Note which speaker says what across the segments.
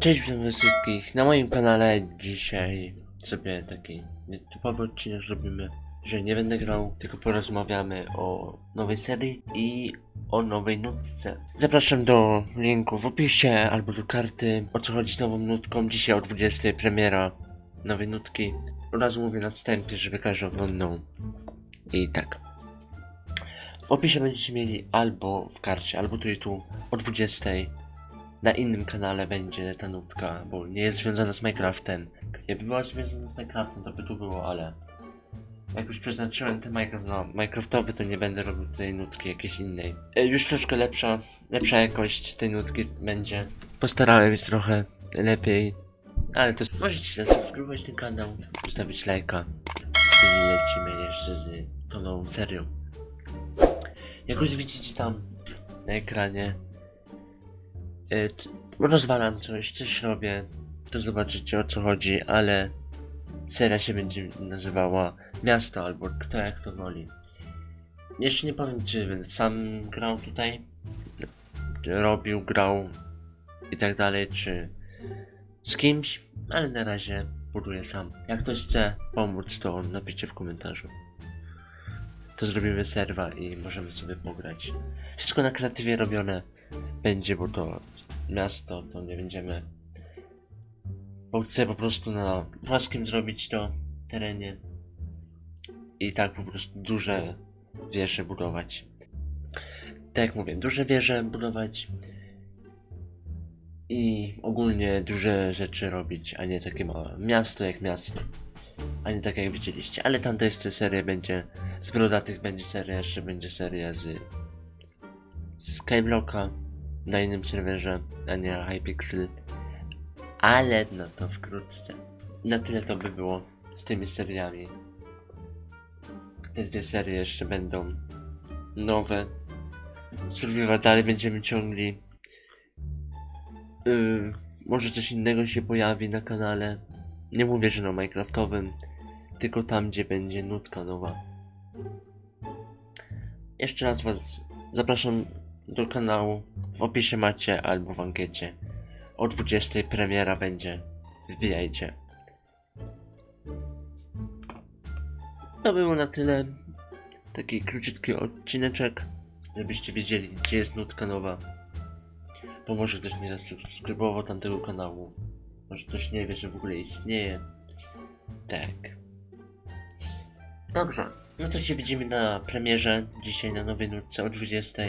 Speaker 1: Cześć, witam wszystkich. Na moim kanale dzisiaj sobie taki nietypowy odcinek zrobimy, że nie będę grał, tylko porozmawiamy o nowej serii i o nowej nutce. Zapraszam do linku w opisie albo do karty, o co chodzi z nową nutką. Dzisiaj o 20 premiera nowej nutki. Od razu mówię na wstępie, żeby każdy oglądał. I tak. W opisie będziecie mieli albo w karcie, albo tu i tu o 20 na innym kanale będzie ta nutka, bo nie jest związana z Minecraftem. Jakby była związana z Minecraftem, to by tu było, ale jak już przeznaczyłem ten Minecraft na Minecraftowy, to nie będę robił tej nutki jakiejś innej. E, Już troszkę lepsza, lepsza jakość tej nutki będzie. Postarałem się trochę lepiej, ale to możecie zasubskrybować ten kanał, zostawić lajka i lecimy jeszcze z tą nową serią. Jak już widzicie tam na ekranie, rozwalam coś, coś robię, to zobaczycie o co chodzi, ale seria się będzie nazywała Miasto albo kto jak to woli. Jeszcze nie powiem czy będę sam grał tutaj, robił, grał i tak dalej, czy z kimś, ale na razie buduję sam. Jak ktoś chce pomóc, to napiszcie w komentarzu. To zrobimy serwa i możemy sobie pograć. Wszystko na kreatywie robione będzie, bo to miasto, to nie będziemy. Bo chcę po prostu na płaskim zrobić to terenie i tak po prostu duże wieże budować. Tak jak mówię, duże wieże budować i ogólnie duże rzeczy robić, a nie takie małe. Miasto jak miasto, a nie tak jak widzieliście. Ale tamta jeszcze seria będzie, z brodatych będzie seria, jeszcze będzie seria z Skyblocka na innym serwerze, a nie Hypixel. Ale no to wkrótce. Na tyle to by było z tymi seriami. Te dwie serie jeszcze będą nowe. Survival dalej będziemy ciągli. Yy, może coś innego się pojawi na kanale. Nie mówię, że na Minecraftowym, tylko tam, gdzie będzie nutka nowa. Jeszcze raz Was zapraszam do kanału. W opisie macie albo w ankiecie. O 20 premiera będzie. Wbijajcie. To było na tyle. Taki króciutki odcineczek, żebyście wiedzieli, gdzie jest nutka nowa. Bo może ktoś nie zasubskrybował tamtego kanału. Może ktoś nie wie, że w ogóle istnieje. Tak. Dobrze. No to się widzimy na premierze. Dzisiaj na nowej nutce o 20.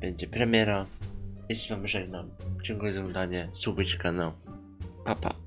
Speaker 1: Będzie premiera. Jeśli wam żegnam. Dziękuję za oglądanie. Subujcie kanał. Pa pa.